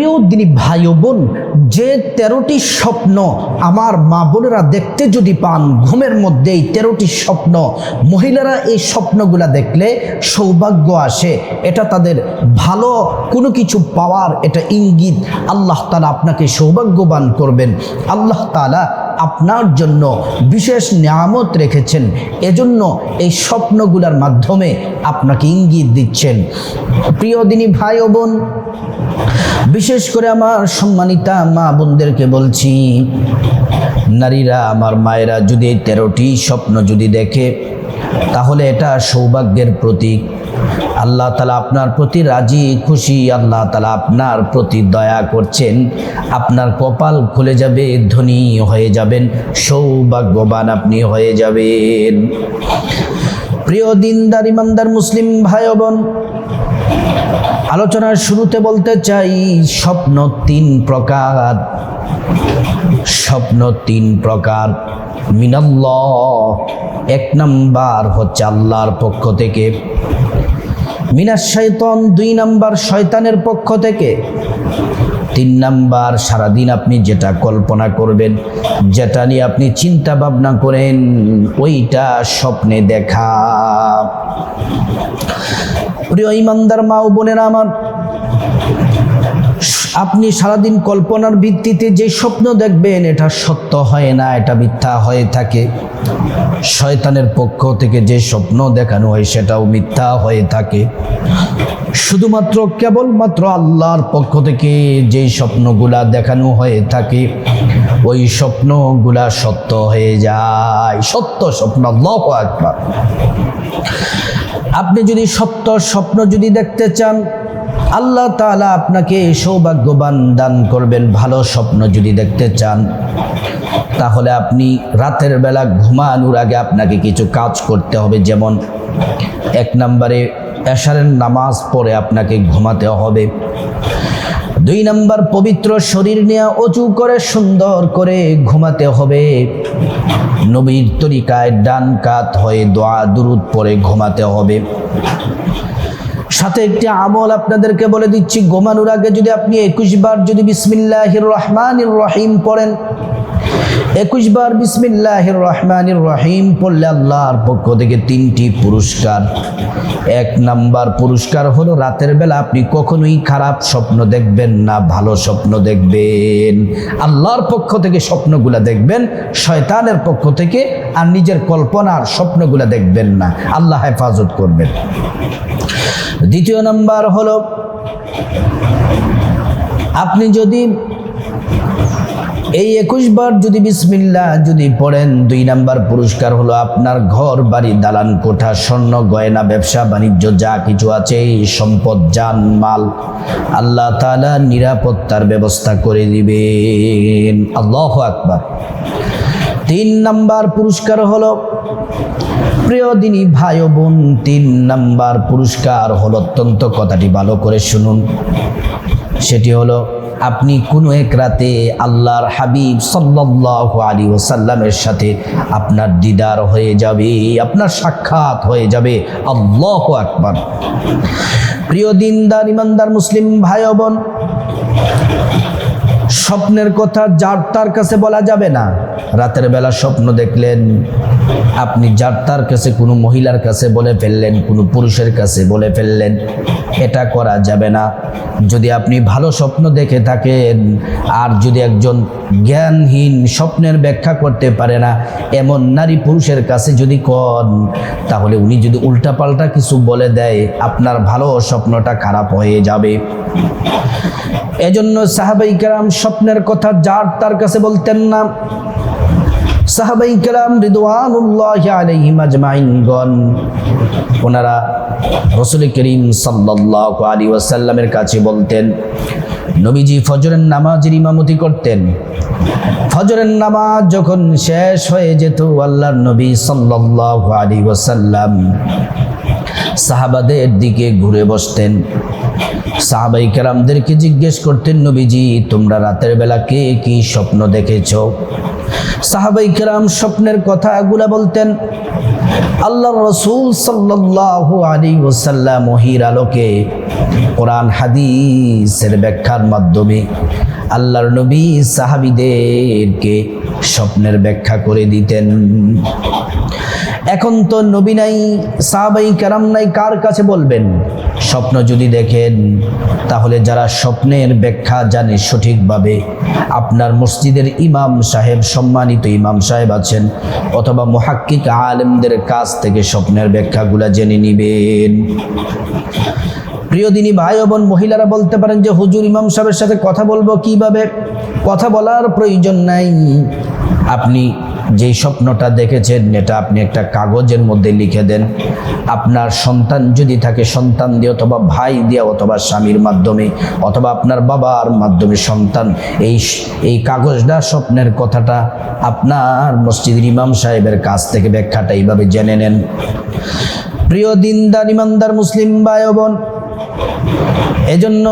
প্রিয় দিনী ভাই বোন, যে তেরোটি স্বপ্ন আমার মা বোনেরা দেখতে যদি পান, ঘুমের মধ্যে এই তেরোটি স্বপ্ন, মহিলারা এই স্বপ্নগুলা দেখলে সৌভাগ্য আসে। এটা তাদের ভালো কোনো কিছু পাওয়ার এটা ইঙ্গিত। আল্লাহ তালা আপনাকে সৌভাগ্যবান করবেন। আল্লাহ তালা আপনার জন্য বিশেষ নিয়ামত রেখেছেন। এজন্য এই স্বপ্নগুলার মাধ্যমে আপনাকে ইঙ্গিত দিচ্ছেন। প্রিয় দিনী ভাই বোন বিশেষ করে আমার সম্মানিতা মা বোনদেরকে বলছি, নারীরা, আমার মায়েরা যদি এই তেরোটি স্বপ্ন যদি দেখে, তাহলে এটা সৌভাগ্যের প্রতীক। আল্লাহ তালা আপনার প্রতি রাজি, খুশি, আল্লাহ তালা আপনার প্রতি দয়া করছেন। আপনার কপাল খুলে যাবে, ধনী হয়ে যাবেন, সৌভাগ্যবান আপনি হয়ে যাবেন। প্রিয় দিনদার, ইমানদার, মুসলিম ভাই বোন আলোচনার শুরুতে বলতে চাই, স্বপ্ন তিন প্রকার। স্বপ্ন তিন প্রকার। মিনাল্লাহ, এক নাম্বার হচ্ছে আল্লাহর পক্ষ থেকে। মিনাস শৈতন দুই নাম্বার শয়তানের পক্ষ থেকে। তিন নাম্বার সারাদিন আপনি যেটা কল্পনা করবেন, যেটা নিয়ে আপনি চিন্তা ভাবনা করেন, ওইটা স্বপ্নে দেখা। প্রিয় ইমানদার মা ও বোনেরা আমার। আপনি সারাদিন কল্পনার ভিত্তিতে যে স্বপ্ন দেখবেন, এটা সত্য হয় না, এটা মিথ্যা হয়ে থাকে। শয়তানের পক্ষ থেকে যে স্বপ্ন দেখানো হয়, সেটাও মিথ্যা হয়ে থাকে। শুধুমাত্র কেবলমাত্র আল্লাহর পক্ষ থেকে যে স্বপ্নগুলা দেখানো হয়ে থাকে, ওই স্বপ্নগুলা সত্য হয়ে যায়। সত্য স্বপ্ন, আল্লাহ একবার আপনি যদি সত্য স্বপ্ন যদি দেখতে চান আল্লাহ তাআলা আপনাকে সৌভাগ্যবান দান করবেন, ভালো স্বপ্ন যদি দেখতে চান, তাহলে আপনি রাতের বেলা ঘুমানোর আগে আপনাকে কিছু কাজ করতে হবে, যেমন এক নম্বরে এশারের নামাজ পড়ে আপনাকে ঘুমাতে হবে, দুই নম্বর পবিত্র শরীর নিয়ে অচু করে, সুন্দর করে ঘুমাতে হবে, নবীর তরিকায় ডান কাত হয়ে দোয়া, দুরুদ পরে ঘুমাতে হবে। সাথে একটি আমল আপনাদেরকে বলে দিচ্ছি, ঘুমানোর আগে যদি আপনি একুশ বার যদি বিসমিল্লাহির রহমান রহিম পড়েন একুশ বার বিসমিল্লাহির রহমানির রহিম পড়লে আল্লাহর পক্ষ থেকে তিনটি পুরস্কার। এক নাম্বার পুরস্কার হলো, রাতের বেলা আপনি কখনোই খারাপ স্বপ্ন দেখবেন না, ভালো স্বপ্ন দেখবেন। আল্লাহর পক্ষ থেকে স্বপ্নগুলা দেখবেন, শয়তানের পক্ষ থেকে, আর নিজের কল্পনার স্বপ্নগুলা দেখবেন না। আল্লাহ হেফাজত করবেন। দ্বিতীয় নাম্বার হলো, আপনি যদি এই একুশ বার যদি বিসমিল্লা যদি পড়েন, দুই নাম্বার পুরস্কার হলো আপনার ঘর, বাড়ি, দালান, কোঠা, স্বর্ণ, গয়না, ব্যবসা, বাণিজ্য, যা কিছু আছে সম্পদ যান মাল, আল্লাহ তাআলা নিরাপত্তার ব্যবস্থা করে দিবেন। আল্লাহ আকবার। তিন নাম্বার পুরস্কার হলো, প্রিয় দিনী ভাই বোন, তিন নাম্বার পুরস্কার হলো, অত্যন্ত কথাটি ভালো করে শুনুন। সেটি হলো আপনি কোনো এক রাতে আল্লাহর হাবিব সাল্লাহ আলী ওসাল্লামের সাথে আপনার দিদার হয়ে যাবে, আপনার সাক্ষাৎ হয়ে যাবে। আল্লাহ আকবার। প্রিয় দিনদার, ইমানদার, মুসলিম ভাই বোন স্বপ্নের কথা যার তার কাছে বলা যাবে না। রাতের বেলা স্বপ্ন দেখলেন, আপনি যার তার কাছে কোনো মহিলার কাছে বলে ফেললেন, কোনো পুরুষের কাছে বলে ফেললেন, এটা করা যাবে না। যদি আপনি ভালো স্বপ্ন দেখে থাকেন, আর যদি একজন জ্ঞানহীন স্বপ্নের ব্যাখ্যা করতে পারে না, এমন নারী পুরুষের কাছে যদি কন, তাহলে উনি যদি উল্টাপাল্টা কিছু বলে দেয়, আপনার ভালো স্বপ্নটা খারাপ হয়ে যাবে। এজন্য সাহাবাই কালাম স্বপ্নের কথা যার তার কাছে বলতেন না। সাহাবাই কালাম রিদওয়ানুল্লাহ ওনারা রসুল করিম সাল্লাল্লাহু আলাইহি ওয়াসাল্লামের কাছে বলতেন নবীজি ফজরের নামাজের ইমামতি করতেন। ফজরের নামাজ যখন শেষ হয়ে যেত, আল্লাহর নবী সাল্লাল্লাহু আলাইহি ওয়াসাল্লাম সাহাবাদের দিকে ঘুরে বসতেন। সাহাবাই কেরামদেরকে জিজ্ঞেস করতেন, নবীজি, তোমরা রাতের বেলা কে কি স্বপ্ন দেখেছ? সাহাবাই কেরাম স্বপ্নের কথাগুলা বলতেন। আল্লাহ রসুল সাল্লাহ আলী ওসাল্লাম মহির আলোকে কোরআন, হাদিসের ব্যাখ্যার মাধ্যমে আল্লাহর নবী সাহাবিদেরকে স্বপ্নের ব্যাখ্যা করে দিতেন। এখন তো নবী নাই, সাহাবাই কেরাম নাই, কার কাছে বলবেন? স্বপ্ন যদি দেখেন, তাহলে যারা স্বপ্নের ব্যাখ্যা জানে সঠিকভাবে, আপনার মসজিদের ইমাম সাহেব, সম্মানিত ইমাম সাহেব আছেন, অথবা মহাক্কিক আলেমদের কাছ থেকে স্বপ্নের ব্যাখ্যাগুলা জেনে নিবেন। প্রিয় দিনী ভাই বোন, মহিলারা বলতে পারেন যে, হুজুর, ইমাম সাহেবের সাথে কথা বলব কীভাবে? কথা বলার প্রয়োজন নাই। আপনি যেই স্বপ্নটা দেখেছেন, এটা আপনি একটা কাগজের মধ্যে লিখে দেন। আপনার সন্তান যদি থাকে, সন্তান দিয়ে অথবা ভাই দিয়ে অথবা স্বামীর মাধ্যমে অথবা আপনার বাবার মাধ্যমে সন্তান, এই এই কাগজটা, স্বপ্নের কথাটা আপনার মসজিদের ইমাম সাহেবের কাছ থেকে ব্যাখ্যাটা এইভাবে জেনে নেন। প্রিয় দিনদার, ইমানদার, মুসলিম বায়বন এজন্য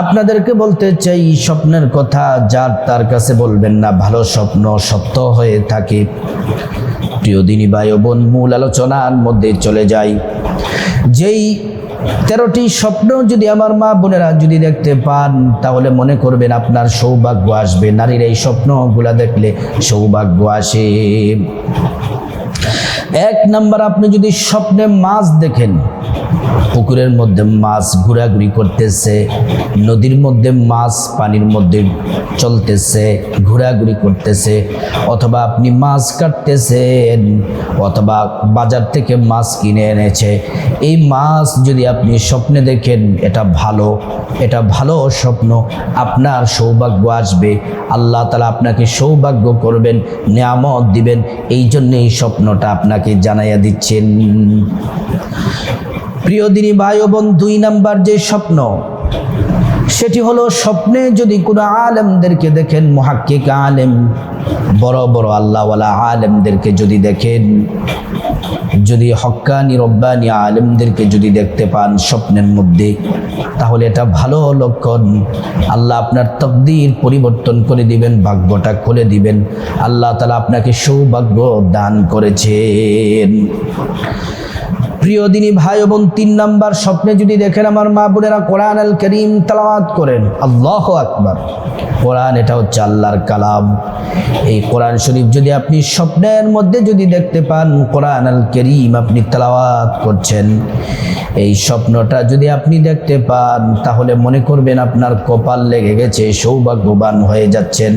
আপনাদেরকে বলতে চাই স্বপ্নের কথা যার তার কাছে বলবেন না, ভালো স্বপ্ন সত্য হয়ে থাকে। প্রিয় দিনী ভাই বোন, মূল আলোচনার মধ্যে চলে যাই। যেই তেরোটি স্বপ্ন যদি আমার মা বোনেরা যদি দেখতে পান, তাহলে মনে করবেন আপনার সৌভাগ্য আসবে। নারীর এই স্বপ্নগুলা দেখলে সৌভাগ্য আসে। এক নাম্বার, আপনি যদি স্বপ্নে মাছ দেখেন পুকুরের মধ্যে মাছ ঘোরাঘুরি করতেছে, নদীর মধ্যে মাছ, পানির মধ্যে চলতেছে, ঘোরাঘুরি করতেছে। অথবা আপনি মাছ কাটতেছেন, অথবা বাজার থেকে মাছ কিনে এনেছে। এই মাছ যদি আপনি স্বপ্নে দেখেন, এটা ভালো এটা ভালো স্বপ্ন। আপনার সৌভাগ্য আসবে। আল্লাহ তালা আপনাকে সৌভাগ্য করবেন, নিয়ামত দিবেন। এই জন্য এই স্বপ্নটা আপনাকে জানাইয়া দিচ্ছেন। প্রিয় দিনী ভাই বোন, দুই নাম্বার যে স্বপ্ন, সেটি হলো স্বপ্নে যদি কোনো আলেমদেরকে দেখেন, মহাক্কিক আলেম, বড় বড় আল্লাহওয়ালা আলেমদেরকে যদি দেখেন, যদি হক্কানি রব্বানি আলেমদেরকে যদি দেখতে পান স্বপ্নের মধ্যে, তাহলে এটা ভালো লক্ষণ। আল্লাহ আপনার তকদির পরিবর্তন করে দিবেন, ভাগ্যটা খুলে দিবেন। আল্লাহ তালা আপনাকে সৌভাগ্য দান করেছেন। প্রিয় দিনী ভাই বোন, তিন নাম্বার স্বপ্নে যদি দেখেন আমার মা বোনেরা কোরআন আল করিম তালাওয়াত করেন, আল্লাহ আকবার। কোরআন এটা হচ্ছে আল্লাহর কালাম। এই কোরআন শরীফ যদি আপনি স্বপ্নের মধ্যে যদি দেখতে পান, কোরআন আল করিম আপনি তালাওয়াত করছেন। এই স্বপ্নটা যদি আপনি দেখতে পান, তাহলে মনে করবেন আপনার কপাল লেগে গেছে, সৌভাগ্যবান হয়ে যাচ্ছেন।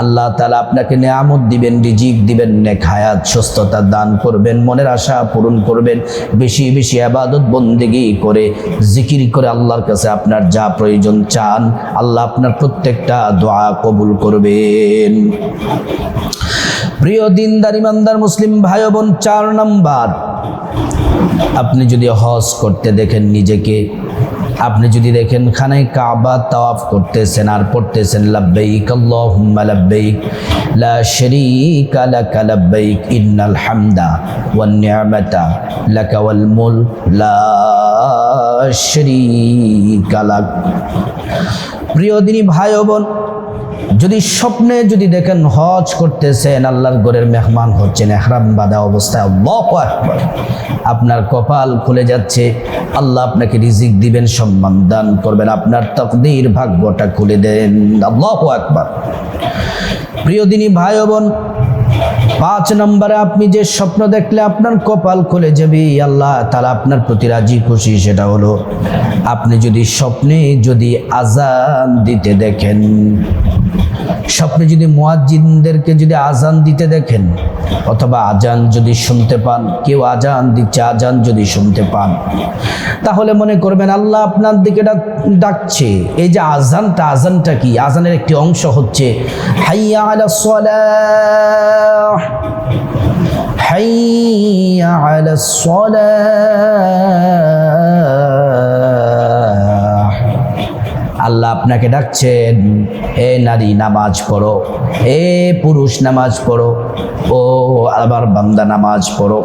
আল্লাহ তালা আপনাকে নেয়ামত দিবেন, রিজিক দিবেন নেখায়াত সুস্থতা দান করবেন, মনের আশা পূরণ করবেন, বেশি বেশি আবাদত বন্দেগি করে, জিকির করে আল্লাহর কাছে আপনার যা প্রয়োজন চান, আল্লাহ আপনার প্রত্যেকটা দোয়া কবুল করবেন। প্রিয় দিনদার, ইমানদার, মুসলিম ভাই বোন, চার নাম্বার আপনি যদি হজ করতে দেখেন নিজেকে, আপনি যদি দেখেন খানায় কাবা তাওয়াফ করতেছেন আর পড়তেছেন, লাব্বাইক আল্লাহুম্মা লাব্বাইক, লা শারীকা লাকা লাব্বাইক, ইন্নাল হামদা ওয়ান নি'মাতা লাকা ওয়াল মুলক, লা শারীকা লাক। প্রিয় দিনী ভাই ও বোন যদি স্বপ্নে যদি দেখেন হজ করতেছেন, আল্লাহর ঘরের মেহমান হচ্ছেন, এহরাম বাঁধা অবস্থায় আপনার কপাল খুলে যাচ্ছে, আল্লাহ আপনাকে রিজিক দিবেন, সম্মান দান করবেন, আপনার তকদির ভাগ্যটা খুলে দেন, আল্লাহ আকবার। প্রিয় দিনী ভাই বোন পাঁচ নম্বরে আপনি যে স্বপ্ন দেখলে আপনার কপাল খুলে যাবে, আল্লাহ তারা আপনার প্রতি রাজি, খুশি, সেটা হলো আপনি যদি স্বপ্নে যদি আজান দিতে দেখেন স্বপ্নে যদি মুয়াজ্জিনদেরকে যদি আজান দিতে দেখেন, অথবা আজান যদি শুনতে পান, কেউ আজান দিচ্ছে, আজান যদি শুনতে পান, তাহলে মনে করবেন আল্লাহ আপনার দিকে ডাক- ডাকছে। এই যে আজানটা আজানটা কি? আজানের একটি অংশ হচ্ছে, হাইয়া আলা সলাহ, হাইয়া আল্লাহ আপনাকে ডাকছেন হে নারী, নামাজ পড়ো। হে পুরুষ, নামাজ পড়ো। ও আবার বান্দা, নামাজ পড়ো।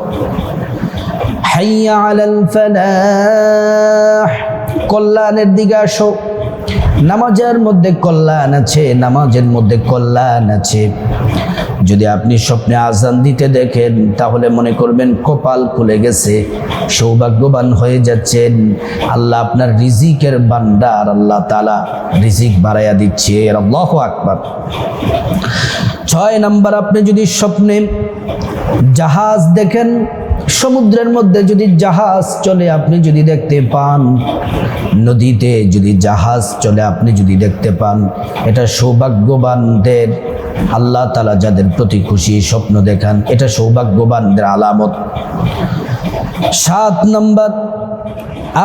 কল্যাণের দিকে আসো। নামাজের মধ্যে কল্যাণ আছে, নামাজের মধ্যে কল্যাণ আছে। যদি আপনি স্বপ্নে আজান দিতে দেখেন, তাহলে মনে করবেন কপাল খুলে গেছে, সৌভাগ্যবান হয়ে যাচ্ছেন। আল্লাহ আপনার রিজিকের বান্ডার আল্লাহ তালা রিজিক বাড়াইয়া দিচ্ছে। আল্লাহ আকবার। ছয় নাম্বার, আপনি যদি স্বপ্নে জাহাজ দেখেন, সমুদ্রের মধ্যে যদি জাহাজ চলে, আপনি যদি দেখতে পান, নদীতে যদি জাহাজ চলে, আপনি যদি দেখতে পান, এটা সৌভাগ্যবানদের আল্লাহ তালা যাদের প্রতি খুশি স্বপ্ন দেখান, এটা সৌভাগ্যবানদের আলামত। সাত নম্বর,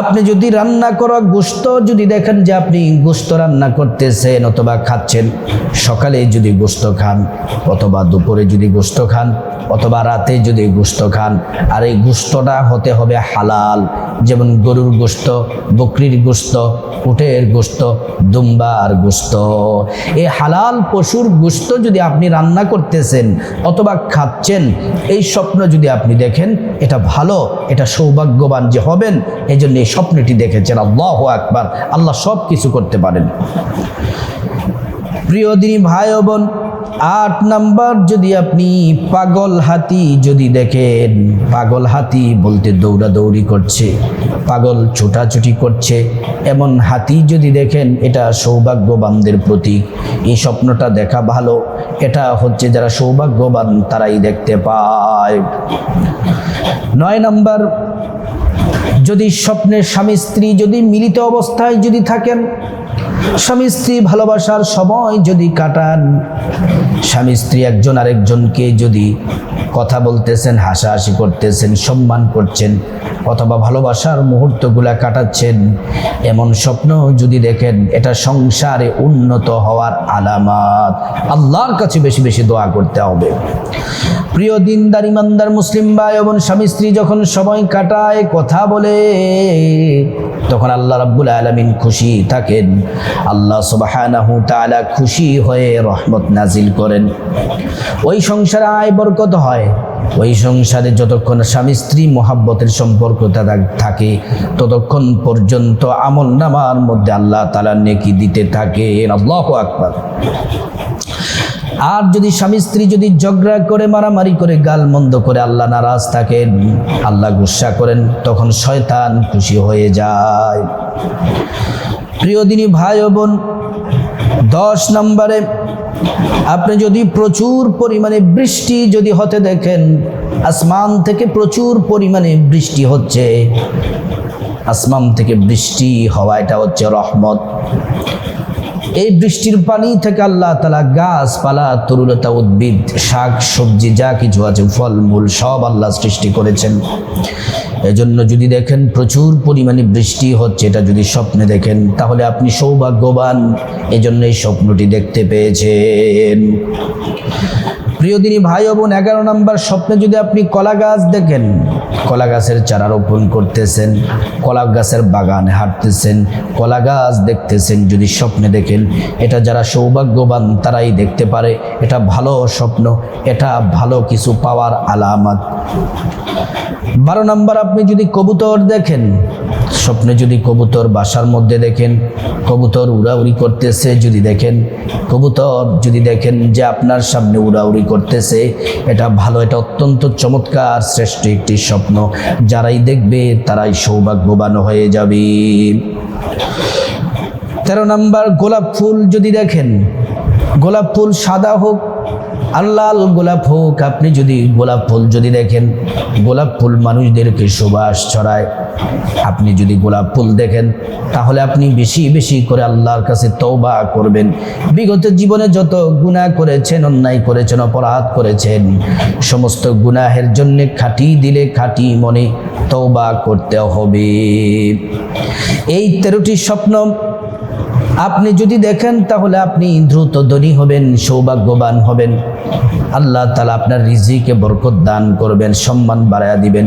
আপনি যদি রান্না করা গোস্ত যদি দেখেন যে আপনি গোস্ত রান্না করতেছেন অথবা খাচ্ছেন, সকালে যদি গোস্ত খান অথবা দুপুরে যদি গোস্ত খান অথবা রাতে যদি গোস্ত খান, আর এই গুস্তটা হতে হবে হালাল। যেমন গরুর গোস্ত বকরির গোস্ত উটের গোস্ত দুম্বার গোস্ত এই হালাল পশুর গোস্ত যদি আপনি রান্না করতেছেন অথবা খাচ্ছেন, এই স্বপ্ন যদি আপনি দেখেন, এটা ভালো, এটা সৌভাগ্যবান যে হবেন এই জন্য এই স্বপ্নটি দেখেছেন। আল্লাহ আকবার, আল্লাহ সব কিছু করতে পারেন। প্রিয় দিনী ভাই বোন আট নাম্বার যদি আপনি পাগল হাতি যদি দেখেন, পাগল হাতি বলতে দৌড়াদৌড়ি করছে, পাগল ছোটাছুটি করছে, এমন হাতি যদি দেখেন, এটা সৌভাগ্যবানদের প্রতীক। এই স্বপ্নটা দেখা ভালো, এটা হচ্ছে যারা সৌভাগ্যবান তারাই দেখতে পায়। নয় নাম্বার, যদি স্বপ্নের স্বামী স্ত্রী যদি মিলিত অবস্থায় যদি থাকেন, স্বামী স্ত্রী ভালোবাসার সময় যদি কাটান স্বামী স্ত্রী একজন আরেকজনকে যদি কথা বলতেছেন, হাসাহাসি করতেছেন, সম্মান করছেন অথবা ভালোবাসার মুহূর্তগুলা কাটাচ্ছেন, এমন স্বপ্ন যদি দেখেন, এটা সংসারে উন্নত হওয়ার আলামাত। আল্লাহর কাছে বেশি বেশি দোয়া করতে হবে। প্রিয় দিনদার, ইমানদার, মুসলিম ভাই এবং স্বামী স্ত্রী যখন সময় কাটায়, কথা বলে তখন আল্লাহ রাব্বুল আলামিন খুশি থাকেন। আল্লাহ তাআলা খুশি হয়ে রহমত নাজিল করেন। ওই সংসারে আয় বরকত হয়। ওই সংসারে যতক্ষণ স্বামী স্ত্রী মোহাব্বতের সম্পর্ক থাকে ততক্ষণ পর্যন্ত আমল নামার মধ্যে আল্লাহ তালা নেকি দিতে থাকে আল্লাহ আকবার। আর যদি স্বামী স্ত্রী যদি ঝগড়া করে, মারামারি করে, গাল মন্দ করে আল্লাহ নারাজ থাকেন, আল্লাহ গুসা করেন, তখন শয়তান খুশি হয়ে যায়। প্রিয় দিনী ভাই বোন, দশ নম্বরে আপনি যদি প্রচুর পরিমাণে বৃষ্টি যদি হতে দেখেন, আসমান থেকে প্রচুর পরিমাণে বৃষ্টি হচ্ছে। আসমান থেকে বৃষ্টি হওয়া এটা হচ্ছে রহমত। এই বৃষ্টির পানি থেকে আল্লাহ তালা গাছপালা তরুলতা উদ্ভিদ, শাক, সবজি, যা কিছু আছে ফলমূল সব আল্লাহ সৃষ্টি করেছেন। এজন্য যদি দেখেন প্রচুর পরিমাণে বৃষ্টি হচ্ছে, এটা যদি স্বপ্নে দেখেন, তাহলে আপনি সৌভাগ্যবান। এজন্য এই স্বপ্নটি দেখতে পেয়েছেন। প্রিয় দিনী ভাই বোন, এগারো নম্বর স্বপ্নে যদি আপনি কলা গাছ দেখেন, কলা গাছের চারা রোপণ করতেছেন, কলা গাছের বাগানে হাঁটতেছেন, কলা গাছ দেখতেছেন যদি স্বপ্নে দেখেন, এটা যারা সৌভাগ্যবান তারাই দেখতে পারে, এটা ভালো স্বপ্ন, এটা ভালো কিছু পাওয়ার আলামত। বারো নম্বর, আপনি যদি কবুতর দেখেন, স্বপ্নে যদি কবুতর বাসার মধ্যে দেখেন, কবুতর উড়াউড়ি করতেছে যদি দেখেন, কবুতর যদি দেখেন যে আপনার সামনে উড়াউড়ি করতেছে। এটা ভালো, এটা অত্যন্ত চমৎকার, শ্রেষ্ঠ একটি স্বপ্ন। যারাই দেখবে, তারাই সৌভাগ্যবান হয়ে যাবে। তেরো নাম্বার, গোলাপ ফুল যদি দেখেন, গোলাপ ফুল সাদা হোক আর লাল গোলাপ হোক, আপনি যদি গোলাপ ফুল যদি দেখেন, গোলাপ ফুল মানুষদেরকে সুবাস ছড়ায়। আপনি যদি গোলাপ ফুল দেখেন, তাহলে আপনি বেশি বেশি করে আল্লাহর কাছে তৌবা করবেন। বিগত জীবনে যত গুনাহ করেছেন, অন্যায় করেছেন, অপরাধ করেছেন, সমস্ত গুনাহের জন্য খাটি দিলে খাটি মনে তৌবা করতে হবে। এই তেরোটি স্বপ্ন আপনি যদি দেখেন, তাহলে আপনি দ্রুত ধনী হবেন, সৌভাগ্যবান হবেন। আল্লাহ তালা আপনার রিজিকে বরকত দান করবেন, সম্মান বাড়ায়া দিবেন,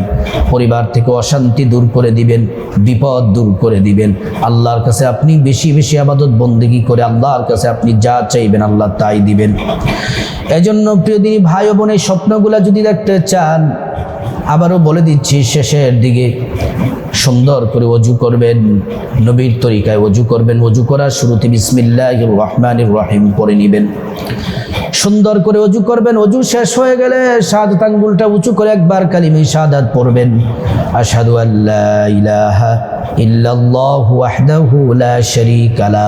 পরিবার থেকে অশান্তি দূর করে দিবেন, বিপদ দূর করে দিবেন। আল্লাহর কাছে আপনি বেশি বেশি আবাদত, বন্দেগি করে আল্লাহর কাছে আপনি যা চাইবেন, আল্লাহ তাই দিবেন। এজন্য প্রিয় দিনী ভাই বোনের স্বপ্নগুলা যদি দেখতে চান, আবারও বলে দিচ্ছি শেষের দিকে। সুন্দর করে অজু করবেন, নবীর তরিকায় অজু করবেন অজু করার শুরুতে বিসমিল্লাহ রহমানুর রহিম করে নেবেন। সুন্দর করে অজু করবেন, অজু শেষ হয়ে গেলে সাদাত আঙ্গুলটা উঁচু করে একবার কালিমে সাদাত পড়বেন। আশহাদু আল্লাহ ইলাহা ইল্লাল্লাহু ওয়াহদাহু লা শারীকা লা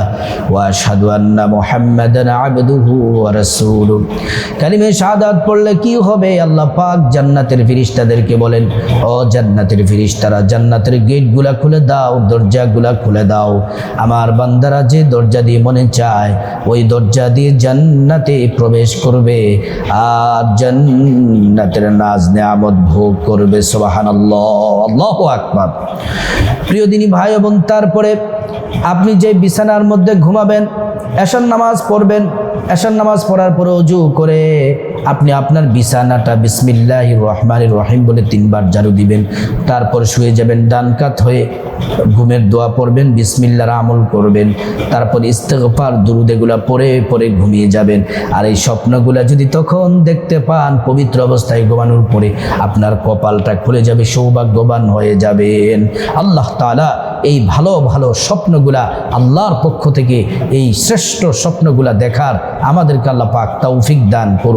ওয়া আশহাদু আন্না মুহাম্মাদান আবদুহু ওয়া রাসূলুহু। কালিমে শাহাদাত পড়লে কি হবে? আল্লাহ পাক জান্নাতের ফেরেশতাদেরকে বলেন, ও জান্নাতের ফেরেশতারা জান্নাতের গেটগুলা খুলে দাও, দরজাগুলা খুলে দাও। আমার বান্দারা যে দরজা দিয়ে মনে চায়, ওই দরজা দিয়ে জান্নাতে প্রবেশ করবে। আর জান্নাতের নাজ নেয়ামত ভোগ করবে, সুবহানাল্লাহ। আল্লাহু আকবার। প্রিয় দিনী ভাই এবং তারপরে আপনি যে বিছানার মধ্যে ঘুমাবেন, এশার নামাজ পড়বেন, এশার নামাজ পড়ার পরে অজু করে আপনি আপনার বিছানাটা বিসমিল্লাহ রহমান রহিম বলে তিনবার জারু দিবেন, তারপর শুয়ে যাবেন, ডান কাত হয়ে ঘুমের দোয়া পড়বেন, বিসমিল্লার আমল করবেন, তারপর ইস্তেগফার দুরুদেগুলা পরে পরে ঘুমিয়ে যাবেন। আর এই স্বপ্নগুলা যদি তখন দেখতে পান, পবিত্র অবস্থায় ঘুমানোর পরে আপনার কপালটা খুলে যাবে, সৌভাগ্যবান হয়ে যাবেন। আল্লাহ তাআলা এই ভালো ভালো স্বপ্নগুলা আল্লাহর পক্ষ থেকে এই শ্রেষ্ঠ স্বপ্নগুলা দেখার আমাদেরকে আল্লাহ পাক তৌফিক দান করুন